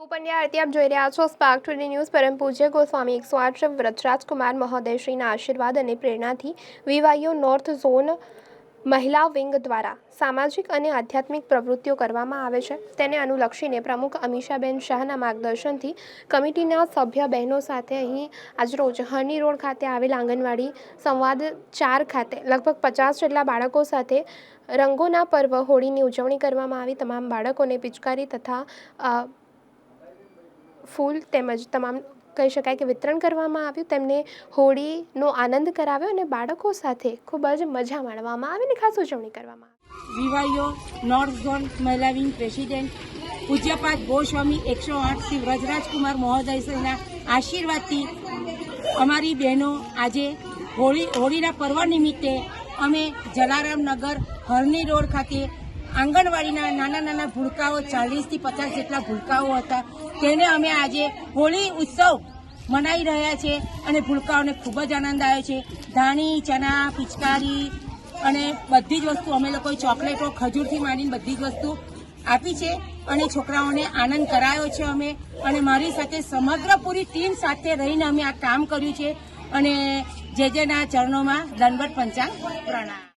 હું પંડ્યા આરતી, આપ જોઈ રહ્યા છો સ્પાર્ક ટુડે ન્યૂઝ પરમ પૂજ્ય ગોસ્વામી એકસો આઠ વ્રજરાજકુમાર મહોદયશ્રીના આશીર્વાદ અને પ્રેરણાથી વિવાયો નોર્થ ઝોન મહિલા વિંગ દ્વારા સામાજિક અને આધ્યાત્મિક પ્રવૃત્તિઓ કરવામાં આવે છે. તેને અનુલક્ષીને પ્રમુખ અમીષાબેન શાહના માર્ગદર્શનથી કમિટીના સભ્ય બહેનો સાથે અહીં આજરોજ હરની રોડ ખાતે આવેલ આંગણવાડી સંવાદ ચાર ખાતે લગભગ પચાસ જેટલા બાળકો સાથે રંગોના પર્વ, હોળીની ઉજવણી કરવામાં આવી. તમામ બાળકોને પિચકારી તથા ફૂલ તેમજ તમામ કહી શકાય કે વિતરણ કરવામાં આવ્યું, તેમને હોળીનો આનંદ કરાવ્યો અને બાળકો સાથે ખૂબ જ મજા માણવામાં આવી અને ખાસ ઉજવણી કરવામાં આવી. વિવાહીઓ નોર્થ ઝોન મહિલા વિંગ પ્રેસિડેન્ટ, પૂજ્યપાદ ગોસ્વામી એકસો આઠ, શ્રી વ્રજરાજકુમાર મહોદયના આશીર્વાદથી અમારી બહેનો આજે હોળી, હોળીના પર્વ નિમિત્તે અમે જલારામનગર હરની રોડ ખાતે આંગણવાડીના નાના નાના ભૂલકાઓ ચાલીસથી પચાસ જેટલા ભૂલકાઓ હતા. તેને અમે આજે હોળી ઉત્સવ મનાઈ રહ્યા છે અને ભૂલકાઓને ખૂબ જ આનંદ આવ્યો છે. ધાણી, ચણા, પિચકારી અને બધી જ વસ્તુ અમે લોકોએ ચોકલેટો, ખજૂરથી માંડીને બધી જ વસ્તુ આપી છે અને છોકરાઓને આનંદ કરાયો છે અમે. અને મારી સાથે સમગ્ર પૂરી ટીમ સાથે રહીને અમે આ કામ કર્યું છે. અને જે જેના ચરણોમાં દંડવટ પંચાંગ પ્રણામ.